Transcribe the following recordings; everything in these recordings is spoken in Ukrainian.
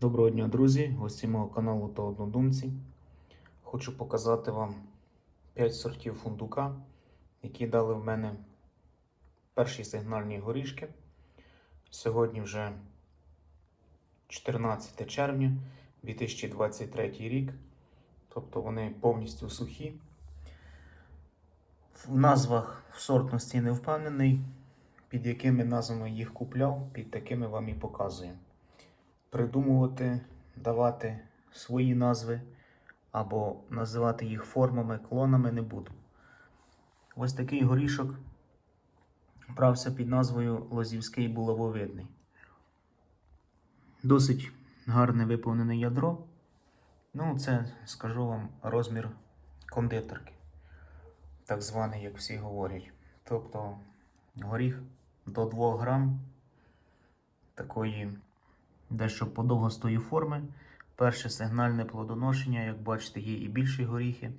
Доброго дня, друзі! Гості мого каналу та однодумці. Хочу показати вам 5 сортів фундука, які дали в мене перші сигнальні горішки. Сьогодні вже 14 червня 2023 рік. Тобто вони повністю сухі. В назвах в сортності не впевнений, під якими назвами їх купляв, під такими вам і показую придумувати, давати свої назви або називати їх формами, клонами не буду. Ось такий горішок брався під назвою Лозівський булавовидний. Досить гарне виповнене ядро. Ну, це, скажу вам, розмір кондитерки, так званий, як всі говорять. Тобто горіх до 2 грам такої дещо подовгостої форми. Перше сигнальне плодоношення, як бачите, є і більші горіхи,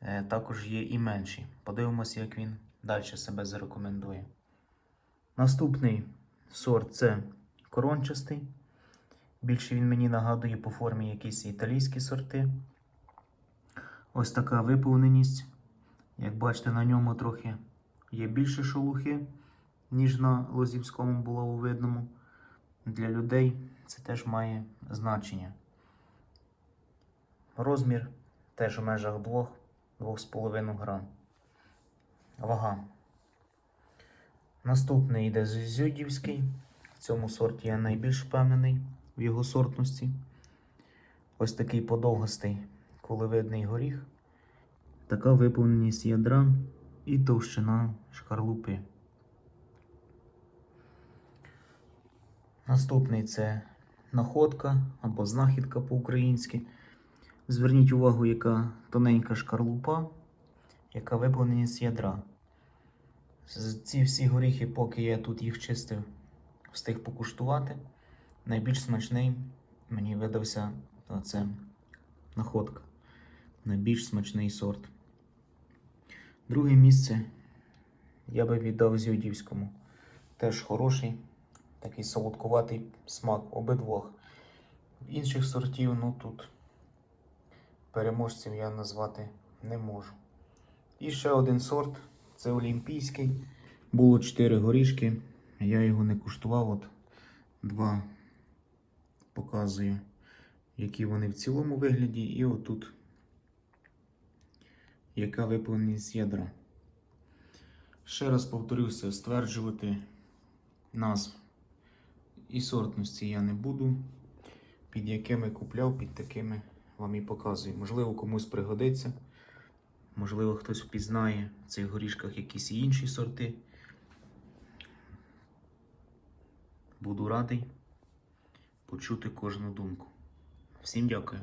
е, також є і менші. Подивимося, як він далі себе зарекомендує. Наступний сорт це корончастий. Більше він мені нагадує по формі якісь італійські сорти. Ось така виповненість. Як бачите, на ньому трохи є більше шелухи, ніж на лозівському булавовидному. Для людей це теж має значення. Розмір теж в межах 2-2,5 грам. Вага. Наступний йде Зюдівський. В цьому сорті я найбільш впевнений в його сортності. Ось такий подовгостий кулевидний горіх. Така виповненість ядра і товщина шкарлупи. Наступний це находка або знахідка по-українськи. Зверніть увагу, яка тоненька шкарлупа, яка виповненість ядра. Ці всі горіхи, поки я тут їх чистив, встиг покуштувати. Найбільш смачний мені видався це находка. Найбільш смачний сорт. Друге місце я би віддав Зюдівському. Теж хороший такий солодкуватий смак обидвох. Інших сортів, ну тут переможців я назвати не можу. І ще один сорт це олімпійський. Було 4 горішки. Я його не куштував. От два показую, які вони в цілому вигляді, і отут яка виповненість ядра. Ще раз повторюся, стверджувати назв і сортності я не буду. Під якими купляв, під такими вам і показую. Можливо, комусь пригодиться. Можливо, хтось впізнає в цих горішках якісь інші сорти. Буду радий почути кожну думку. Всім дякую.